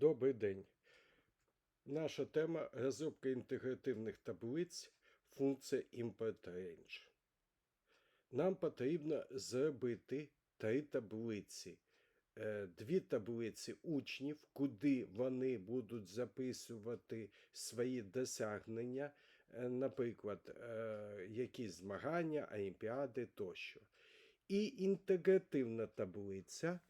Добрий день. Наша тема розробка інтегративних таблиць функція import range. Нам потрібно зробити три таблиці. Е, Дві таблиці учнів, куди вони будуть записувати свої досягнення, е, наприклад, е, якісь змагання, олімпіади тощо. І інтегративна таблиця,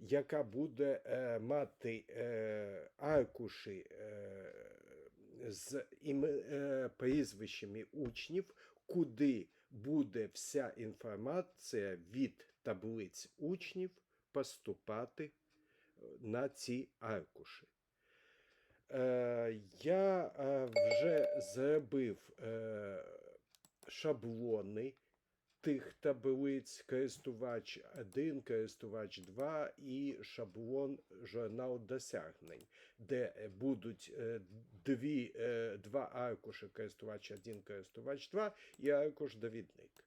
яка буде е, мати е, аркуші е, з е, прізвищами учнів, куди буде вся інформація від таблиць учнів поступати е, на ці аркуші. Е, я е, вже зробив е, шаблони тих таблиць користувач 1, користувач 2 і шаблон журнал досягнень, де будуть е, дві, е, два аркуші користувач 1, користувач 2 і аркуш довідник.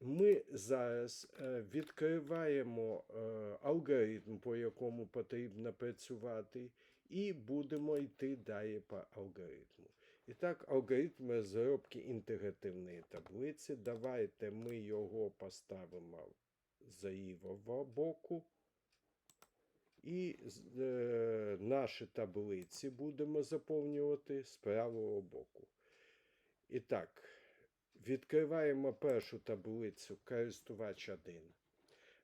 Ми зараз е, відкриваємо алгоритм, по якому потрібно працювати, і будемо йти далі по алгоритму. І так, алгоритм розробки інтегративної таблиці. Давайте ми його поставимо з лівого боку. І е, наші таблиці будемо заповнювати з правого боку. І так, відкриваємо першу таблицю користувач 1.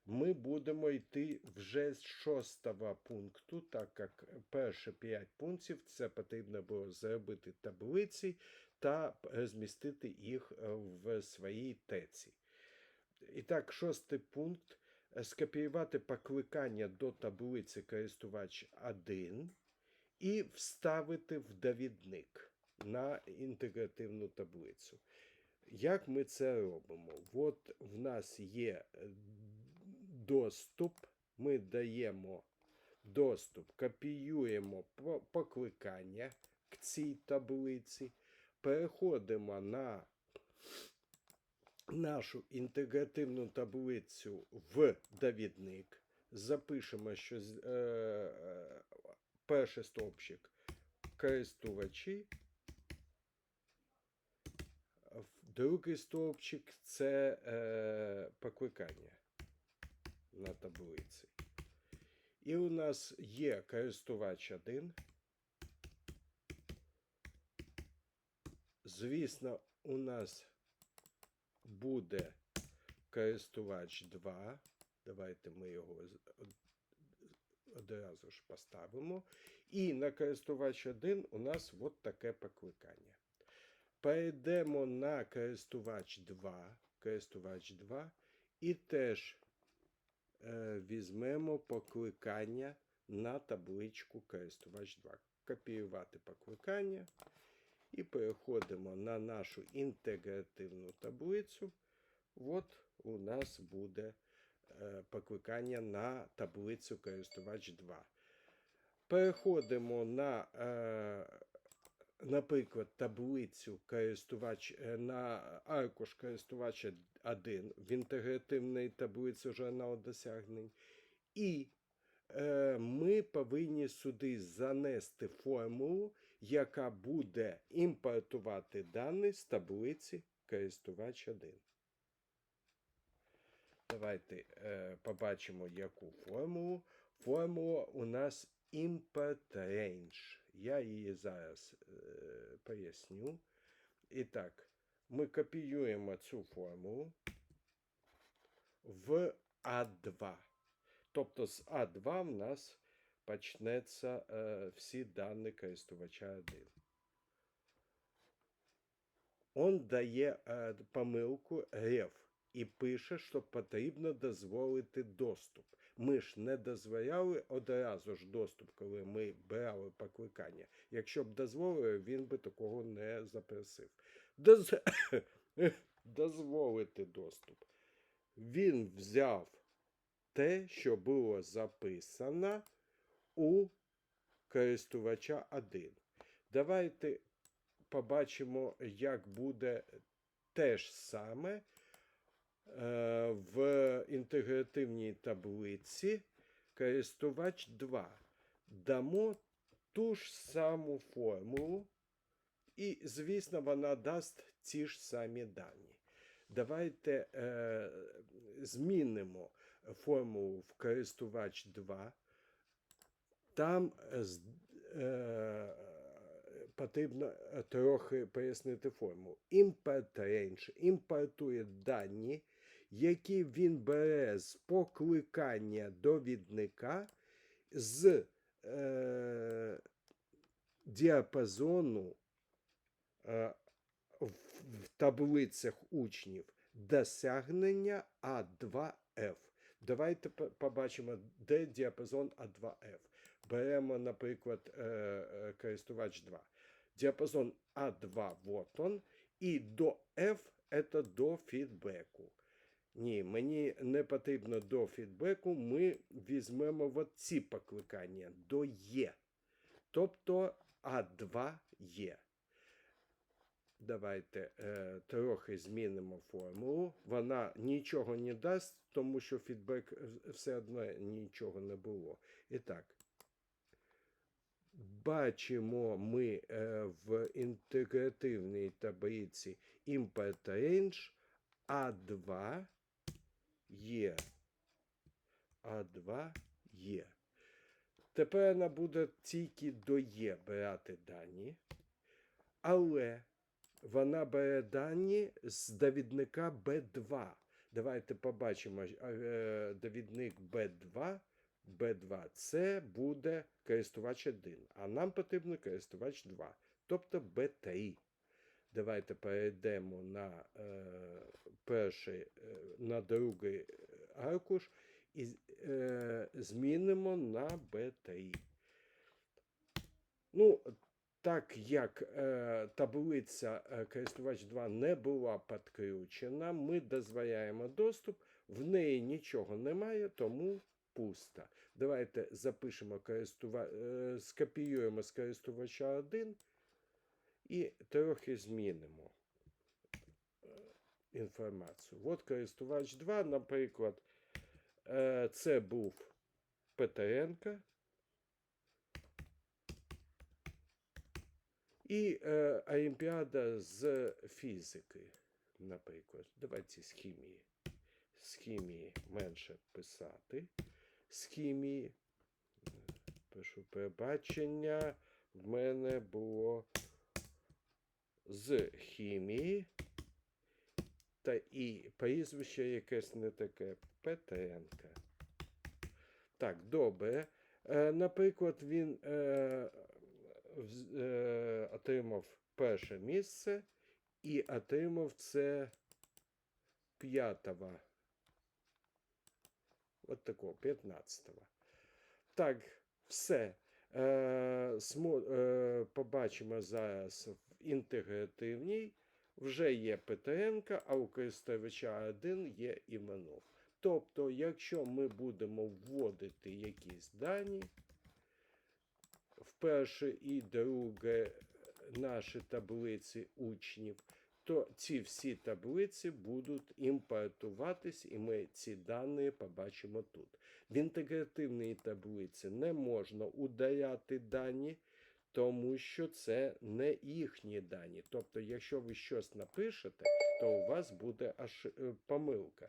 Ми будемо йти вже з шостого пункту, так як перші 5 пунктів це потрібно було зробити таблиці та розмістити їх в своїй теці. І так, шостий пункт скопіювати покликання до таблиці користувач 1 і вставити в довідник на інтегративну таблицю. Як ми це робимо? От в нас є доступ, ми даємо доступ, копіюємо покликання к цій таблиці, переходимо на нашу інтегративну таблицю в довідник, запишемо, що е, перший стовпчик користувачі, другий стовпчик це е, покликання на таблиці. І у нас є користувач 1. Звісно, у нас буде користувач 2. Давайте ми його одразу ж поставимо. І на користувач 1 у нас от таке покликання. Перейдемо на користувач 2. Користувач 2 і теж візьмемо покликання на табличку користувач 2. Копіювати покликання. І переходимо на нашу інтегративну таблицю. От у нас буде е, покликання на таблицю користувач 2. Переходимо на, е, наприклад, таблицю користувач е, на аркуш користувача 1 в інтегративній таблиці журналу досягнень. І е, ми повинні сюди занести формулу, яка буде імпортувати дані з таблиці користувач 1. Давайте е, побачимо, яку формулу. Формула у нас import range. Я її зараз е, поясню. І так, ми копіюємо цю формулу в А2. Тобто з А2 в нас почнеться е, всі дані користувача 1. Он дає е, помилку ref і пише, що потрібно дозволити доступ. Ми ж не дозволяли одразу ж доступ, коли ми брали покликання. Якщо б дозволили, він би такого не запросив. Доз... Дозволити доступ. Він взяв те, що було записано у користувача 1. Давайте побачимо, як буде те ж саме е, в інтегративній таблиці користувач 2. дамо ту ж саму формулу, і, звісно, вона дасть ці ж самі дані. Давайте е, змінимо формулу в користувач 2. Там е, е, потрібно е, трохи пояснити формулу. Import range імпортує дані, які він бере з покликання довідника з е, діапазону в, в таблицях учнів досягнення А2F. Давайте побачимо, де діапазон А2F. Беремо, наприклад, е, е, користувач 2. Діапазон А2 вот он, і до F це до фідбеку. Ні, мені не потрібно до фідбеку. Ми візьмемо от ці покликання до Є. Тобто А2 є. Давайте е, трохи змінимо формулу. Вона нічого не дасть, тому що фідбек е, все одно нічого не було. І так. Бачимо ми е, в інтегративній таблиці import range А2 є. А2 є. Тепер вона буде тільки до Є брати дані, але вона бере дані з довідника Б2. Давайте побачимо е, довідник Б2. Б2 це буде користувач 1, а нам потрібно користувач 2, тобто Б3. Давайте перейдемо на е, перший, е, на другий аркуш і е, змінимо на B3. Ну, так як е, таблиця е, користувач 2 не була підключена, ми дозволяємо доступ, в неї нічого немає, тому пуста. Давайте запишемо користува... е, скопіюємо з користувача 1 і трохи змінимо е, інформацію. От користувач 2, наприклад, е, це був Петренко. І е, Олімпіада з фізики, наприклад. Давайте з хімії. З хімії менше писати. З хімії. Пишу перебачення. В мене було з хімії. Та і прізвище якесь не таке Петренка. Так, добре. Е, наприклад, він е, отримав перше місце і отримав це п'ятого. От такого, 15-го. Так, все. Е, е, побачимо зараз в інтегративній. Вже є Петренка, а у користувача 1 є Іванов. Тобто, якщо ми будемо вводити якісь дані, в перше і друге наші таблиці учнів, то ці всі таблиці будуть імпортуватись, і ми ці дані побачимо тут. В інтегративній таблиці не можна удаляти дані, тому що це не їхні дані. Тобто, якщо ви щось напишете, то у вас буде аж е, помилка.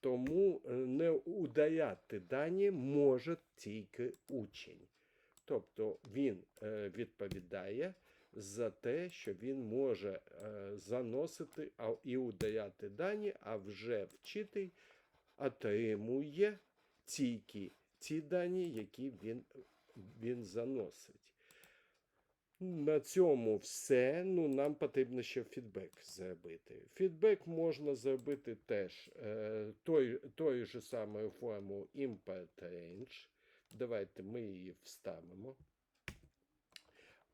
Тому е, не удаляти дані може тільки учень. Тобто він е, відповідає за те, що він може е, заносити і удаляти дані, а вже вчитель отримує тільки ті дані, які він, він заносить. На цьому все. Ну, нам потрібно ще фідбек зробити. Фідбек можна зробити теж е, той, той же самою формою import range. Давайте ми її вставимо.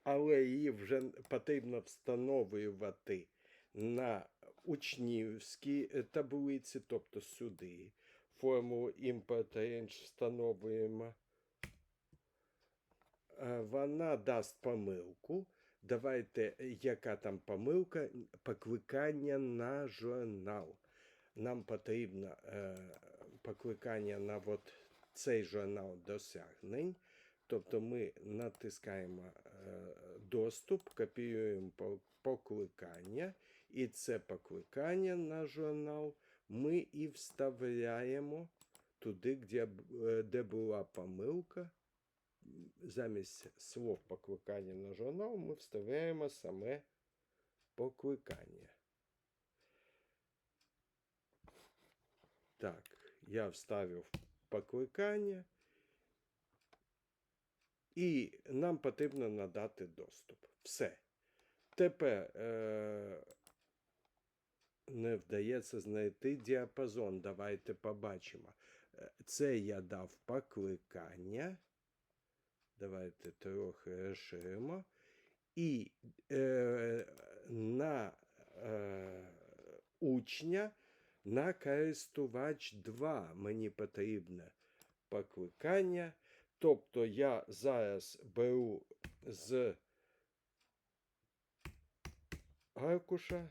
Але її вже потрібно встановлювати на учнівській е, таблиці, тобто сюди. Формулу import range встановлюємо. Е, Вона дасть помилку. Давайте, е, яка там помилка? Покликання на журнал. Нам потрібно е, покликання на от цей журнал досягнень. Тобто ми натискаємо е, доступ, копіюємо покликання, і це покликання на журнал ми і вставляємо туди, де, е, де була помилка. Замість слов покликання на журнал ми вставляємо саме покликання. Так, я вставив покликання. І нам потрібно надати доступ. Все. Тепер е- не вдається знайти діапазон. Давайте побачимо. Е, Це я дав покликання. Давайте трохи розширимо. І е, на е, учня, на користувач 2 мені потрібне покликання. Тобто я зараз беру з аркуша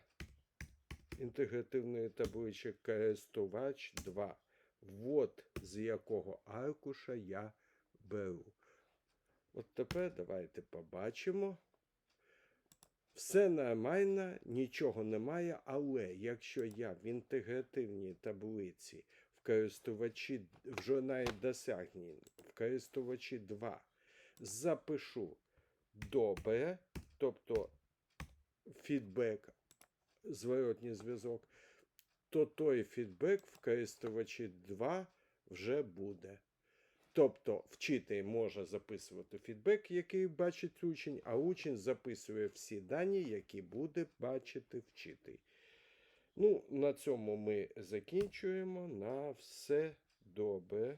інтегративної таблички користувач 2. Вот з якого аркуша я беру. От тепер давайте побачимо. Все нормально, нічого немає, але якщо я в інтегративній таблиці в користувачі в журналі досягнень в користувачі 2 запишу добре, тобто фідбек, зворотній зв'язок, то той фідбек в користувачі 2 вже буде. Тобто вчитель може записувати фідбек, який бачить учень, а учень записує всі дані, які буде бачити вчитель. Ну, на цьому ми закінчуємо. На все добре.